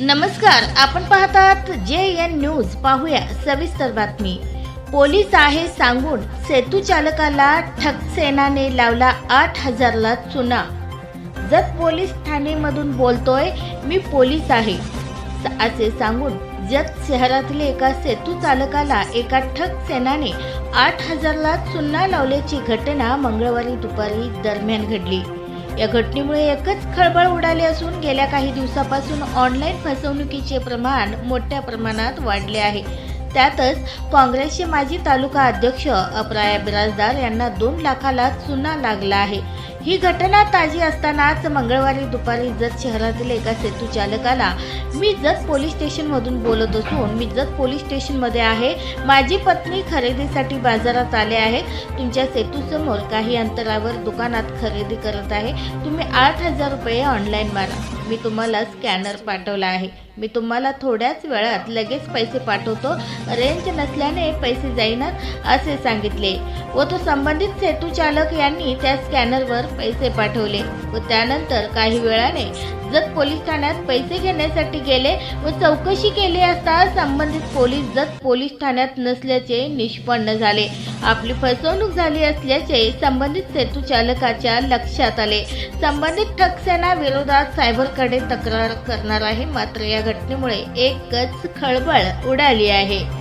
नमस्कार आपण पाहतात जे एन न्यूज. पाहूया सविस्तर बातमी. पोलीस आहे सांगून सेतू चालकाला ठकसेनाने लावला आठ हजारला चुना. जत पोलीस ठाणेमधून बोलतोय मी पोलीस आहे. असे सांगून जत शहरातील एका सेतू चालकाला एका ठक सेनाने आठ हजारला चुना लावल्याची घटना मंगळवारी दुपारी दरम्यान घडली. या घटनेमुळे एकच खळबळ उडाली असून गेल्या काही दिवसापासून ऑनलाईन फसवणुकीचे प्रमाण मोठ्या प्रमाणात वाढले आहे. त्यातच काँग्रेसचे माजी तालुका अध्यक्ष अप्राया बिराजदार यांना दोन लाखाला चुना लागला आहे. ही घटना ताजी असतानाच मंगळवारी दुपारी जत शहरातील एका सेतू चालकाला मी जत पोलीस स्टेशनमधून बोलत असून मी जत पोलीस स्टेशनमध्ये आहे. माझी पत्नी खरेदीसाठी बाजारात आले आहे. तुमच्या सेतूसमोर काही अंतरावर दुकानात खरेदी करत आहे. तुम्ही आठ हजार रुपये ऑनलाईन मारा. मी तुम्हाला स्कॅनर पाठवला आहे. मी तुम्हाला थोड्याच वेळात लगेच पैसे पाठवतो. रेंज नसल्याने पैसे जाईनात असे सांगितले. व तो संबंधित सेतू चालक यांनी त्या स्कॅनरवर पैसे पाठवले व त्यानंतर काही वेळाने जत पोलीस ठाण्यात पैसे घेण्यासाठी गेले व चौकशी केली असता संबंधित पोलीस जत पोलीस ठाण्यात नसल्याचे निष्पन्न झाले. आपली फसवणूक झाली असल्याचे संबंधित सेतू चालकाच्या लक्षात आले. संबंधित ठकसेना विरोधात सायबरकडे तक्रार करणार आहे मात्र या घटनेमुळे एकच खळबळ उडाली आहे.